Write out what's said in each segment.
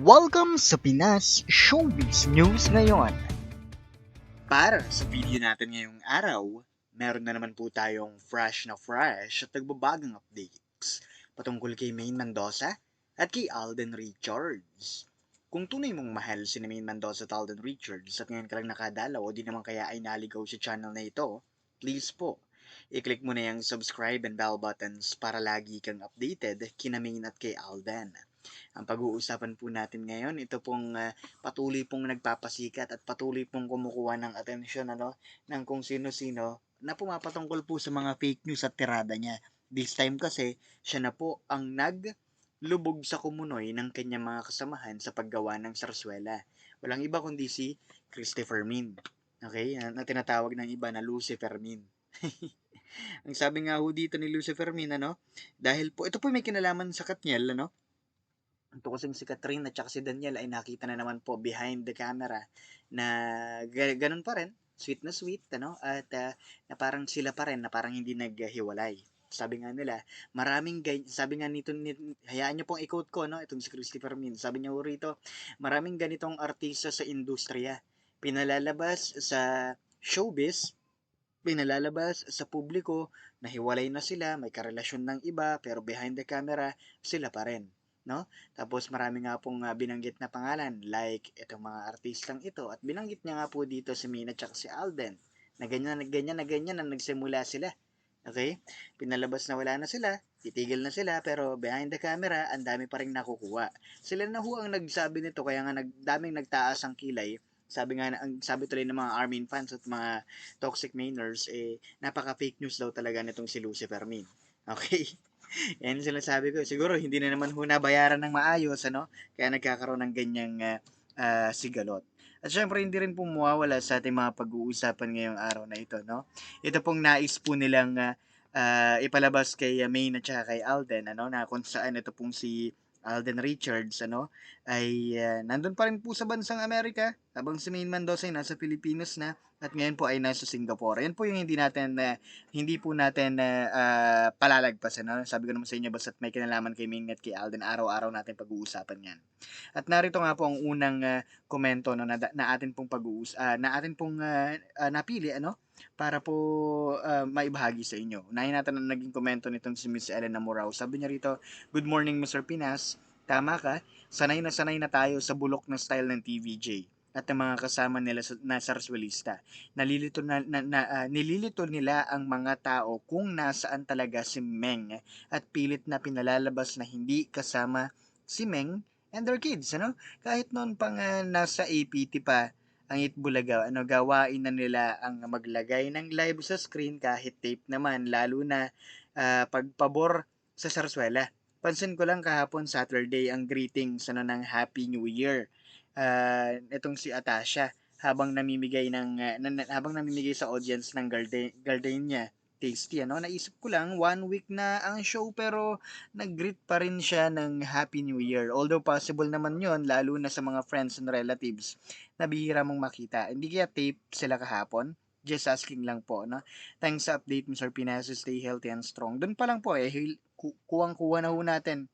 Welcome sa Pinas Showbiz News ngayon. Para sa video natin ngayong araw, meron na naman po tayong fresh na fresh at nagbabagang updates patungkol kay Maine Mendoza at kay Alden Richards. Kung tunay mong mahal si Maine Mendoza at Alden Richards at ngayon ka lang nakadalaw o di naman kaya ay naligaw sa channel na ito, please po, i-click mo na yung subscribe and bell buttons para lagi kang updated kina Maine at kay Alden. Ang pag-uusapan po natin ngayon, ito pong ah, patuloy pong nagpapasikat at patuloy pong kumukuha ng atensyon ano, ng kung sino-sino na pumapatungkol po sa mga fake news at tirada niya. This time kasi, siya na po ang naglubog sa kumunoy ng kanyang mga kasamahan sa paggawa ng sarswela. Walang iba kundi si Christopher Min. Okay? Na, na tinatawag ng iba na Lucifer Min. ang sabi nga ho dito ni Lucifer Min, ano, dahil po, ito po may kinalaman sa Katniel, ano, ito kasing si Catherine at saka si Daniel ay nakita na naman po behind the camera na ga- ganun pa rin, sweet na sweet, ano, at ah, na parang sila pa rin, na parang hindi naghiwalay. Sabi nga nila, maraming gay, sabi nga nito, ni, hayaan niyo pong i-quote ko, no, itong si Christopher Min, sabi niya rito, maraming ganitong artista sa industriya, pinalalabas sa showbiz, pinalalabas sa publiko, na hiwalay na sila, may karelasyon ng iba, pero behind the camera, sila pa rin no? Tapos marami nga pong ah, binanggit na pangalan like itong mga artistang ito at binanggit niya nga po dito si Mina at si Alden na ganyan na ganyan na ganyan na nagsimula sila. Okay? Pinalabas na wala na sila, titigil na sila pero behind the camera ang dami pa ring nakukuha. Sila na ho ang nagsabi nito kaya nga nag, daming nagtaas ang kilay. Sabi nga ang sabi tuloy ng mga Armin fans at mga toxic mainers eh napaka fake news daw talaga nitong si Lucifer Min. Okay? Yan sinasabi ko. Siguro hindi na naman ho nabayaran ng maayos, ano? Kaya nagkakaroon ng ganyang ah, ah, sigalot. At syempre, hindi rin po sa ating mga pag-uusapan ngayong araw na ito, no? Ito pong nais po nilang ah, ah, ipalabas kay ah, Maine at saka kay Alden, ano? Na kung saan ito pong si Alden Richards, ano? Ay ah, nandun pa rin po sa bansang Amerika, habang si Maine Mendoza ay nasa Pilipinas na at ngayon po ay nasa Singapore. Yan po yung hindi natin na hindi po natin na ah, palalagpasan. No? Sabi ko naman sa inyo, basta't may kinalaman kay Ming at kay Alden, araw-araw natin pag-uusapan yan. At narito nga po ang unang ah, komento no, na, na atin pong pag-uus ah, na atin pong ah, ah, napili ano para po ah, maibahagi sa inyo. Unahin natin ang naging komento nitong si Miss Elena Morao. Sabi niya rito, Good morning Mr. Pinas. Tama ka, sanay na sanay na tayo sa bulok na style ng TVJ at ng mga kasama nila sa- na sarswelista nalilito na, na, na ah, nililito nila ang mga tao kung nasaan talaga si Meng at pilit na pinalalabas na hindi kasama si Meng and their kids ano? Kahit noon pang ah, nasa APT pa ang Itbulaga ano gawain na nila ang maglagay ng live sa screen kahit tape naman lalo na ah, pagpabor sa Sarsuela. Pansin ko lang kahapon Saturday ang greetings ano ng Happy New Year ah itong si Atasha habang namimigay ng ah, na- habang namimigay sa audience ng garden gardenia. Tasty ano? Naisip ko lang one week na ang show pero nag-greet pa rin siya ng Happy New Year. Although possible naman yon lalo na sa mga friends and relatives na bihira mong makita. Hindi kaya tape sila kahapon? Just asking lang po no thanks sa update Mr. Pinas. Stay healthy and strong. Doon pa lang po eh. Kuwang-kuha na ho natin.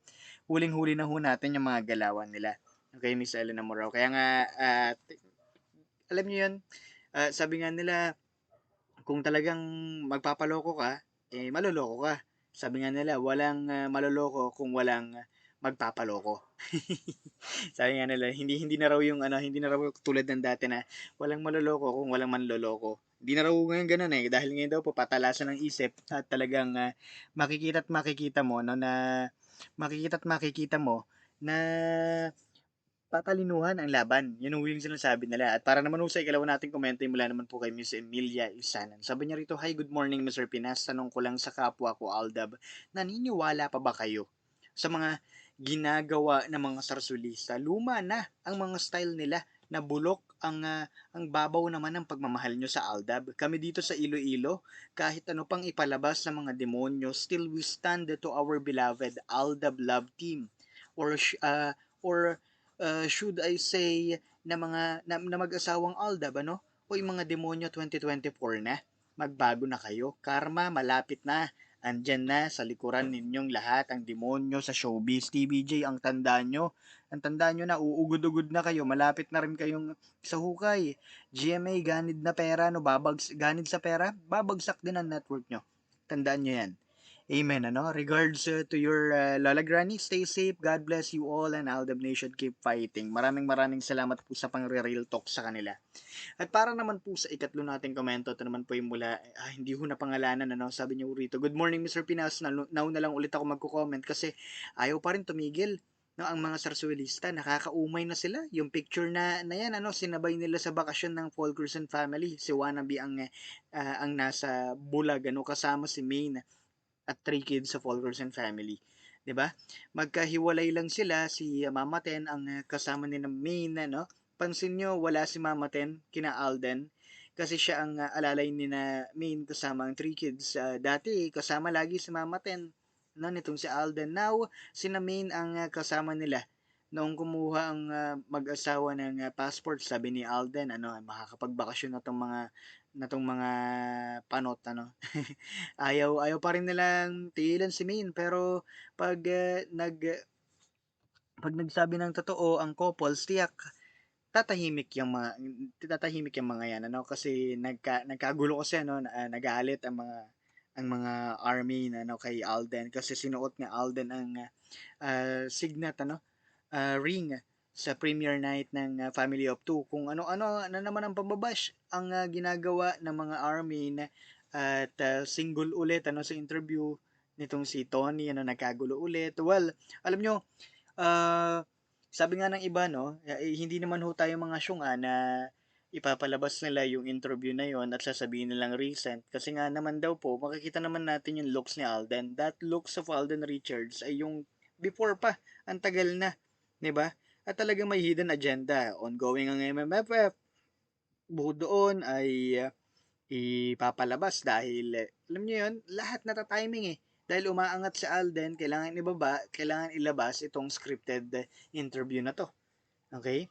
Huling-huli na ho natin yung mga galawan nila okay Miss Elena Morao kaya nga t- alam niyo yun, ah, sabi nga nila, kung talagang magpapaloko ka, eh maloloko ka. Sabi nga nila, walang ah, maloloko kung walang magpapaloko. sabi nga nila, hindi hindi na raw yung ano, hindi na raw tulad ng dati na walang maloloko kung walang manloloko. Hindi na raw ngayon ganun eh dahil ngayon daw po patalasan ng isip at talagang ah, makikita at makikita mo no na makikita at makikita mo na tatalinuhan ang laban. Yun ang yung sinasabi nila. At para naman sa ikalawa nating komento, mula naman po kay Miss Emilia Isanan. Sabi niya rito, Hi, good morning Mr. Pinas. Tanong ko lang sa kapwa ko, Aldab, naniniwala pa ba kayo sa mga ginagawa ng mga sarsulista? Luma na ang mga style nila na bulok ang ah, ang babaw naman ng pagmamahal nyo sa Aldab. Kami dito sa Iloilo, kahit ano pang ipalabas ng mga demonyo, still we stand to our beloved Aldab love team. Or ah, or uh, should I say na mga na, na mag-asawang Aldab ano? O yung mga demonyo 2024 na. Magbago na kayo. Karma malapit na. andyan na sa likuran ninyong lahat ang demonyo sa showbiz. TBJ, ang tandaan nyo. Ang tandaan nyo na, uugod-ugod na kayo. Malapit na rin kayong sa hukay. GMA, ganid na pera, no? Babags, ganid sa pera, babagsak din ang network nyo. Tandaan nyo yan. Amen, ano? Regards uh, to your uh, Lola Granny, stay safe, God bless you all, and Aldab Nation keep fighting. Maraming maraming salamat po sa pang-real talk sa kanila. At para naman po sa ikatlo nating komento, ito naman po yung mula, ah, hindi ho na pangalanan, ano? Sabi niyo rito, Good morning Mr. Pinas, na, now na lang ulit ako magko-comment kasi ayaw pa rin tumigil. No, ang mga sarsuelista, nakakaumay na sila. Yung picture na, na yan, ano, sinabay nila sa bakasyon ng Fulkerson family. Si Wannabe ang, ah, ang nasa bulag, ano, kasama si Maine at three kids sa Fulkerson family. 'Di ba? Magkahiwalay lang sila si Mama Ten ang kasama ni na Main, no? Pansin nyo, wala si Mama Ten, kina Alden, kasi siya ang uh, alalay ni na Main kasama ang three kids. Uh, dati, kasama lagi si Mama Ten, no? Nitong si Alden. Now, si na Main ang uh, kasama nila. Noong kumuha ang uh, mag-asawa ng uh, passport, sabi ni Alden, ano, makakapagbakasyon na tong mga na tong mga panot ano. ayaw ayaw pa rin nilang tigilan si Main pero pag uh, nag pag nagsabi ng totoo ang couples tiyak tatahimik yung mga tatahimik yung mga yan ano? Kasi nagka, nagkagulo kasi ano? Uh, nagalit ang mga ang mga army na ano? Kay Alden. Kasi sinuot nga Alden ang uh, signet ano? Uh, ring sa premiere night ng uh, Family of Two. Kung ano-ano na naman ang pambabash ang uh, ginagawa ng mga army na at uh, single ulit ano sa interview nitong si Tony ano nagkagulo ulit. Well, alam nyo, uh, sabi nga ng iba no, eh, hindi naman ho tayo mga syunga na ipapalabas nila yung interview na yon at sasabihin nilang recent kasi nga naman daw po makikita naman natin yung looks ni Alden that looks of Alden Richards ay yung before pa ang tagal na 'di ba at talagang may hidden agenda. Ongoing ang MMFF. Bukod doon ay uh, ipapalabas dahil, uh, alam niyo yun, lahat nata-timing eh. Dahil umaangat si Alden, kailangan ibaba, kailangan ilabas itong scripted interview na to. Okay?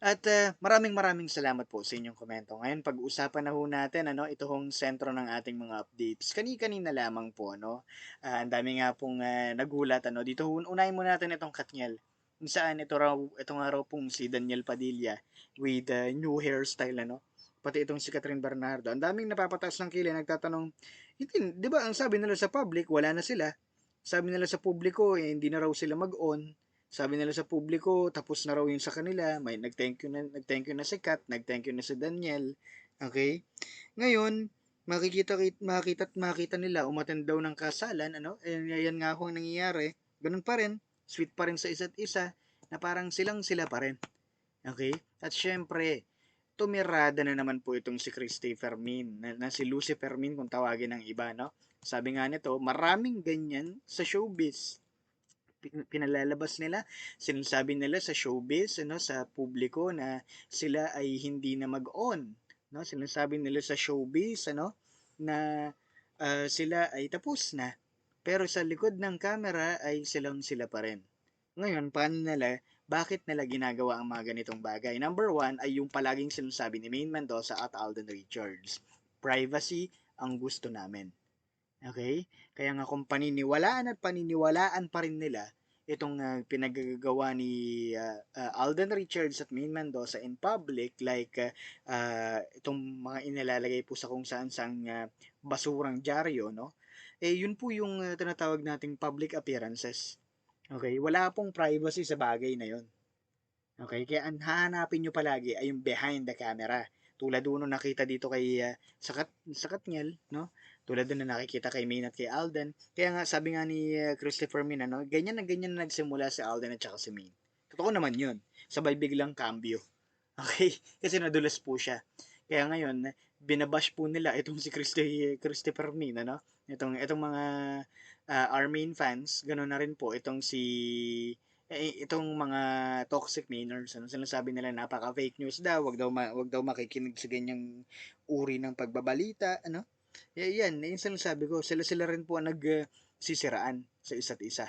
At uh, maraming maraming salamat po sa inyong komento. Ngayon, pag-usapan na ho natin, ano, ito hong sentro ng ating mga updates. Kani-kanina lamang po, no? Uh, ang dami nga pong uh, nagulat, ano? Dito, unahin muna natin itong Katniel kung saan ito raw, ito nga raw pong si Daniel Padilla with uh, new hairstyle, ano? Pati itong si Catherine Bernardo. Ang daming napapataas ng kilay, nagtatanong, hindi, di ba ang sabi nila sa public, wala na sila. Sabi nila sa publiko, eh, hindi na raw sila mag-on. Sabi nila sa publiko, tapos na raw yun sa kanila. May nag-thank you na, nag-thank you na si Kat, nag-thank you na si Daniel. Okay? Ngayon, makikita makita at makita nila umattend daw ng kasalan ano eh, yan nga ako ang nangyayari ganun pa rin sweet pa rin sa isa't isa, na parang silang sila pa rin. Okay? At syempre, tumirada na naman po itong si Christy Fermin, na, na si Lucy Fermin kung tawagin ng iba, no? Sabi nga nito, maraming ganyan sa showbiz. Pinalalabas nila, sinasabi nila sa showbiz, ano, sa publiko na sila ay hindi na mag-on. No? Sinasabi nila sa showbiz, ano, na uh, sila ay tapos na. Pero sa likod ng camera ay silang sila pa rin. Ngayon, paano nila, bakit nila ginagawa ang mga ganitong bagay? Number one ay yung palaging sinasabi ni Maine Mendoza at Alden Richards. Privacy ang gusto namin. Okay? Kaya nga kung paniniwalaan at paniniwalaan pa rin nila itong uh, pinagagawa ni uh, uh, Alden Richards at Maine Mendoza in public like uh, uh, itong mga inilalagay po sa kung saan sang uh, basurang dyaryo no eh yun po yung uh, tinatawag nating public appearances. Okay? Wala pong privacy sa bagay na yun. Okay? Kaya ang hahanapin nyo palagi ay yung behind the camera. Tulad doon nakita dito kay uh, Sakat, Sakatniel, no? Tulad doon na nakikita kay Maine at kay Alden. Kaya nga, sabi nga ni uh, Christopher Min, ano, ganyan na ganyan na nagsimula si Alden at saka si Maine. Totoo naman yun. Sabay biglang cambio. Okay? Kasi nadulas po siya. Kaya ngayon, binabash po nila itong si Christy, Christopher Min, ano? Itong, itong mga uh, Armin fans, ganoon na rin po itong si eh, itong mga toxic mainers, ano sinasabi nila napaka fake news daw, wag daw ma, wag daw makikinig sa ganyang uri ng pagbabalita, ano? Y- yan, yung sinasabi ko, sila sila rin po ang nagsisiraan uh, sa isa't isa.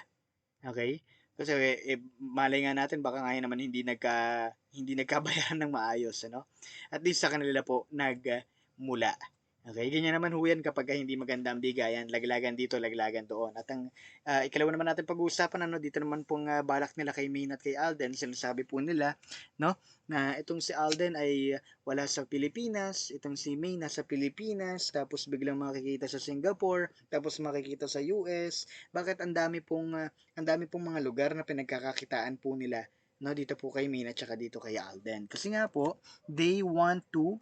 Okay? Kasi eh, malay nga natin baka ngayon naman hindi nagka hindi nagkabayaran ng maayos, ano? At least sa kanila po nagmula Okay, ganyan naman ho kapag hindi maganda ang bigayan, laglagan dito, laglagan doon. At ang ah, ikalawa naman natin pag-uusapan, ano, dito naman pong ah, balak nila kay Maine at kay Alden, sinasabi po nila, no, na itong si Alden ay wala sa Pilipinas, itong si Maine nasa Pilipinas, tapos biglang makikita sa Singapore, tapos makikita sa US. Bakit ang dami pong, ah, ang dami pong mga lugar na pinagkakakitaan po nila, no, dito po kay Maine at saka dito kay Alden. Kasi nga po, they want to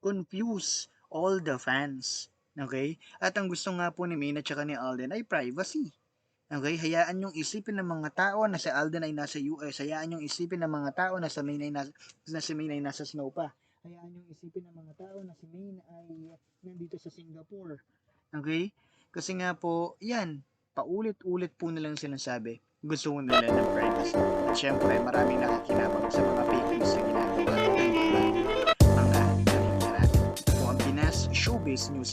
confuse all the fans. Okay? At ang gusto nga po ni Maine at saka ni Alden ay privacy. Okay? Hayaan yung isipin ng mga tao na si Alden ay nasa US. Hayaan yung isipin ng mga tao na si Maine ay nasa, na si Maine ay nasa snow pa. Hayaan yung isipin ng mga tao na si Maine ay nandito sa Singapore. Okay? Kasi nga po, yan, paulit-ulit po nilang sinasabi, gusto nila ng privacy. At syempre, maraming nakakinabang sa mga fake news na ginagawa Showbiz News